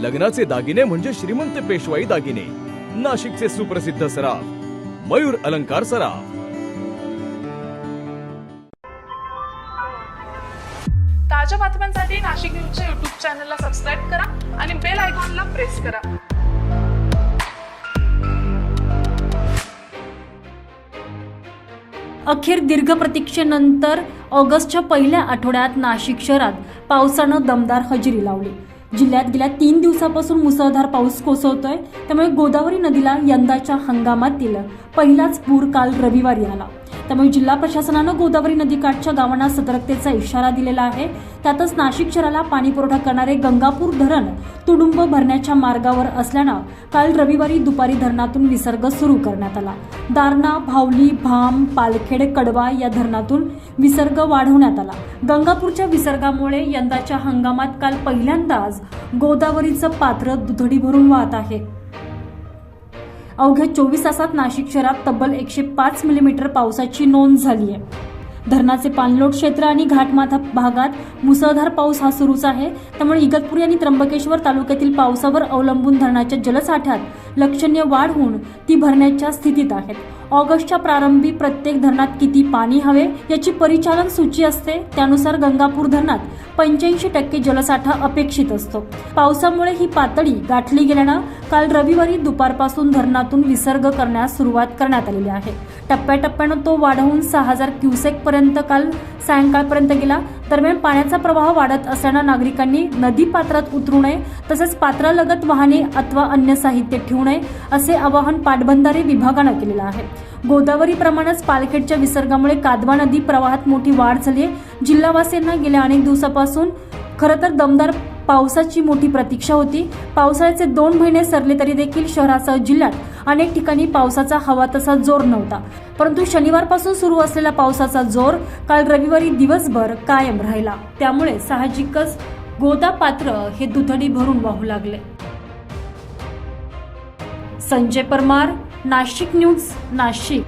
लग्नाचे दागिने म्हणजे श्रीमंत पेशवाई दागिने. नाशिकचे सुप्रसिद्ध सराफ मयूर अलंकार सराफ. ताज्या बातम्यांसाठी नाशिक न्यूजच्या युट्यूब चॅनलला सबस्क्राईब करा आणि बेल आयकॉनला प्रेस करा. अखेर दीर्घ प्रतीक्षेनंतर ऑगस्टच्या पहिल्या आठवड्यात नाशिक शहरात पावसानं दमदार हजेरी लावली. जिल्ह्यात गेल्या तीन दिवसापासून मुसळधार पाऊस कोसळतोय. त्यामुळे गोदावरी नदीला यंदाच्या हंगामातील पहिलाच पूर काल रविवारी आला. त्यामुळे जिल्हा प्रशासनानं गोदावरी नदीकाठच्या गावांना सतर्कतेचा इशारा दिलेला आहे. त्यातच नाशिक शहराला पाणी पुरवठा करणारे गंगापूर धरण तुडुंब भरण्याच्या मार्गावर असल्यानं काल रविवारी दुपारी धरणातून विसर्ग सुरू करण्यात आला. दारणा भावली भाम पालखेड कडवा या धरणातून विसर्ग वाढवण्यात आला. गंगापूरच्या विसर्गामुळे यंदाच्या हंगामात काल पहिल्यांदाच गोदावरीचं पात्र दुधडी भरून वाहत आहे. अवघ्या चोवीस तासात नाशिक शहरात तब्बल एकशे पाच मिलीमीटर पावसाची नोंद झाली आहे. धरणाचे पाणलोट क्षेत्र आणि घाटमाथा भागात मुसळधार पाऊस हा सुरूच आहे. त्यामुळे इगतपुरी आणि त्र्यंबकेश्वर तालुक्यातील पावसावर अवलंबून धरणाच्या जलसाठ्यात लक्षणीय वाढ होऊन ती भरण्याच्या स्थितीत आहेत. ऑगस्टच्या प्रारंभी प्रत्येक धरणात किती पाणी हवे याची परिचालन सूची असते त्यानुसार गंगापूर धरणात पंच्याऐंशी टक्के जलसाठा अपेक्षित असतो. पावसामुळे ही पातळी गाठली गेल्यानं काल रविवारी दुपारपासून धरणातून विसर्ग करण्यास सुरुवात करण्यात आलेली आहे. टप्प्याटप्प्यानं तो वाढवून सहा हजार क्युसेक पर्यंत काल सायंकाळपर्यंत गेला. दरम्यान पाण्याचा प्रवाह वाढत असल्यानं नागरिकांनी नदी पात्रात उतरू नये तसेच पात्रालगत वाहने अथवा अन्य साहित्य ठेवू नये असे आवाहन पाटबंधारे विभागानं केलेलं आहे. गोदावरीप्रमाणेच पालखेडच्या विसर्गामुळे कादवा नदी प्रवाहात मोठी वाढ झाली आहे जिल्हावासियांना गेल्या अनेक दिवसापासून खरं तर दमदार पावसाची मोठी प्रतीक्षा होती. पावसाळ्याचे दोन महिने सरले तरी देखील शहरासह जिल्ह्यात अनेक ठिकाणी पावसाचा हवा तसा जोर नव्हता. परंतु शनिवारपासून सुरू असलेला पावसाचा जोर काल रविवारी दिवसभर कायम राहिला. त्यामुळे साहजिकच गोदा पात्र हे दुथडी भरून वाहू लागले. संजय परमार नाशिक न्यूज नाशिक.